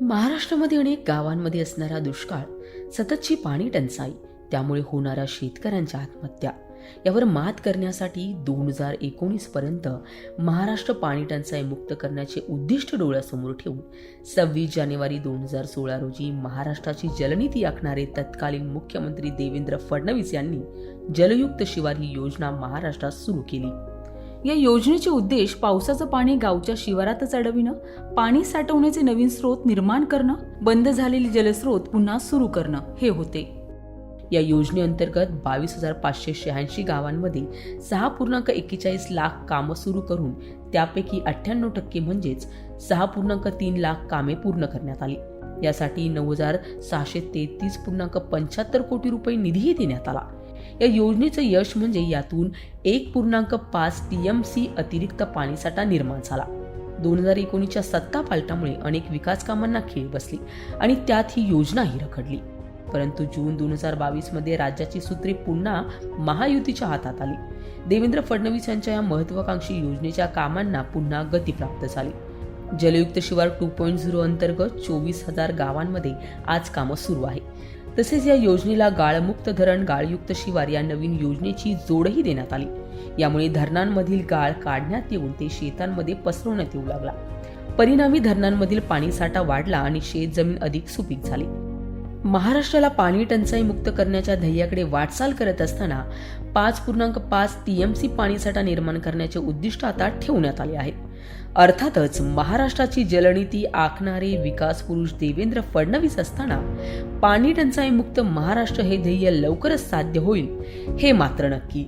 महाराष्ट्रामध्ये अनेक गावांमध्ये असणारा दुष्काळ सततची पाणी टंचाई त्यामुळे होणाऱ्या शेतकऱ्यांच्या आत्महत्या. यावर मात करण्यासाठी दोन हजार एकोणीस पर्यंत महाराष्ट्र पाणी टंचाई मुक्त करण्याचे उद्दिष्ट डोळ्यासमोर ठेवून सव्वीस जानेवारी दोन हजार सोळा रोजी महाराष्ट्राची जलनीती आखणारे तत्कालीन मुख्यमंत्री देवेंद्र फडणवीस यांनी जलयुक्त शिवार ही योजना महाराष्ट्रात सुरू केली. या योजनेचे उद्देश पावसाचं पाणी गावच्या शिवारातच अडविणं पाणी साठवण्याचे नवीन स्रोत निर्माण करणं बंद झालेले जलस्रोत पुन्हा सुरू करणं हे होते. या योजनेअंतर्गत बावीस हजार पाचशे शहाऐंशी गावांमध्ये सहा पूर्णांक एक्केचाळीस लाख कामं सुरू करून त्यापैकी अठ्ठ्याण्णव टक्के म्हणजेच सहा पूर्णांक तीन लाख कामे पूर्ण करण्यात आली. यासाठी नऊ हजार सहाशे तेहतीस पूर्णांक पंच्याहत्तर कोटी रुपये निधीही देण्यात आला. या योजनेचं यश म्हणजे यातून एक पूर्णांक पाच टी एम सी अतिरिक्त पाणीसाठा निर्माण झाला. दोन हजार एकोणीसच्या सत्ता पालटामुळे अनेक विकास कामांना खीळ बसली आणि त्यात ही योजनाही रखडली. परंतु जून दोन हजार बावीसमध्ये राज्याची सूत्रे पुन्हा महायुतीच्या हातात आली. देवेंद्र फडणवीस यांच्या या महत्वाकांक्षी योजनेच्या कामांना पुन्हा गती प्राप्त झाली. जलयुक्त शिवार टू पॉईंट झिरो अंतर्गत चोवीस हजार गावांमध्ये आज कामं सुरू आहे. तसेच या योजनेला गाळमुक्त धरण गाळयुक्त शिवार या नवीन योजनेची जोडही देण्यात आली. यामुळे धरणांमधील गाळ काढण्यात येऊन ते शेतांमध्ये पसरवण्यात येऊ लागला. परिणामी धरणांमधील पाणीसाठा वाढला आणि शेतजमीन अधिक सुपीक झाली. महाराष्ट्राला पाणी टंचाई मुक्त करण्याच्या ध्येयाकडे वाटचाल करत असताना पाच पूर्णांक पाच टीएमसी पाणीसाठा निर्माण करण्याचे उद्दिष्ट आता ठेवण्यात आले आहे अर्थातच महाराष्ट्राची जलनीती आखणारे विकास पुरुष देवेंद्र फडणवीस असताना पाणी टंचाई मुक्त महाराष्ट्र हे ध्येय लवकरच साध्य होईल हे मात्र नक्की.